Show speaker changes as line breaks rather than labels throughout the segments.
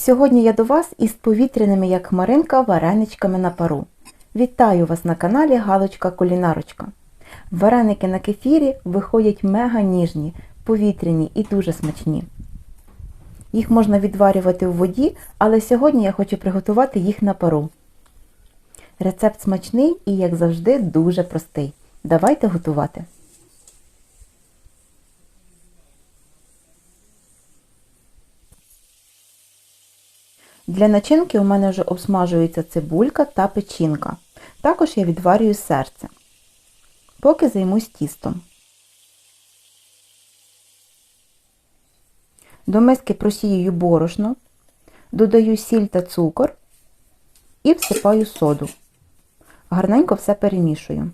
Сьогодні я до вас із повітряними, як хмаринка, вареничками на пару. Вітаю вас на каналі Галочка Кулінарочка. Вареники на кефірі виходять мега ніжні, повітряні і дуже смачні. Їх можна відварювати у воді, але сьогодні я хочу приготувати їх на пару. Рецепт смачний і, як завжди, дуже простий. Давайте готувати. Для начинки у мене вже обсмажується цибулька та печінка. Також я відварюю серце. Поки займусь тістом. До миски просіюю борошно, додаю сіль та цукор і всипаю соду. Гарненько все перемішую.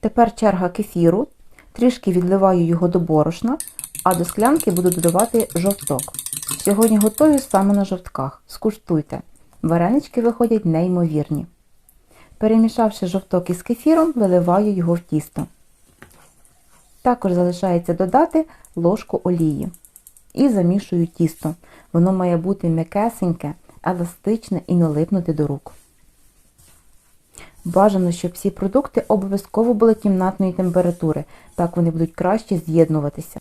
Тепер черга кефіру. Трішки відливаю його до борошна, а до склянки буду додавати жовток. Сьогодні готую саме на жовтках. Скуштуйте. Варенички виходять неймовірні. Перемішавши жовток із кефіром, виливаю його в тісто. Також залишається додати ложку олії. І замішую тісто. Воно має бути м'якесеньке, еластичне і не липнути до рук. Бажано, щоб всі продукти обов'язково були кімнатної температури, так вони будуть краще з'єднуватися.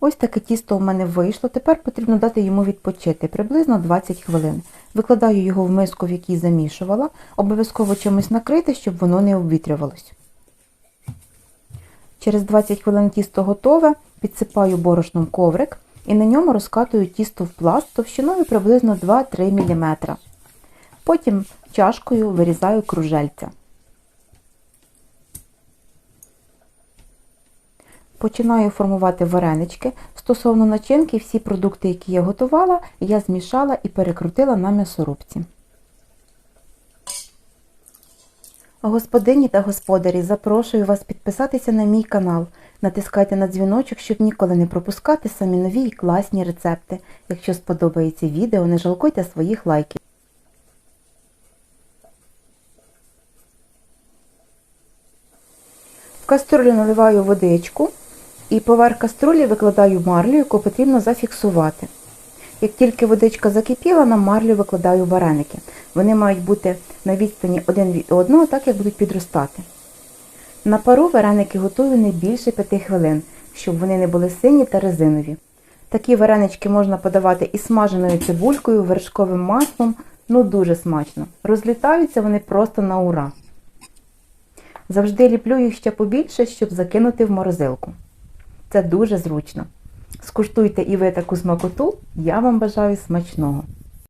Ось таке тісто у мене вийшло. Тепер потрібно дати йому відпочити приблизно 20 хвилин. Викладаю його в миску, в якій замішувала, обов'язково чимось накрити, щоб воно не обвітрювалось. Через 20 хвилин тісто готове, підсипаю борошном коврик і на ньому розкатую тісто в пласт товщиною приблизно 2-3 мм. Потім чашкою вирізаю кружельця. Починаю формувати варенички. Стосовно начинки, всі продукти, які я готувала, я змішала і перекрутила на м'ясорубці. Господині та господарі, запрошую вас підписатися на мій канал. Натискайте на дзвіночок, щоб ніколи не пропускати самі нові і класні рецепти. Якщо сподобається відео, не жалкуйте своїх лайків. В каструлю наливаю водичку і поверх каструлі викладаю марлю, яку потрібно зафіксувати. Як тільки водичка закипіла, на марлю викладаю вареники. Вони мають бути на відстані один від одного, так як будуть підростати. На пару вареники готую не більше 5 хвилин, щоб вони не були сині та резинові. Такі варенички можна подавати і смаженою цибулькою, вершковим маслом, ну дуже смачно. Розлітаються вони просто на ура. Завжди ліплю їх ще побільше, щоб закинути в морозилку. Це дуже зручно. Скуштуйте і ви таку смакоту, я вам бажаю смачного!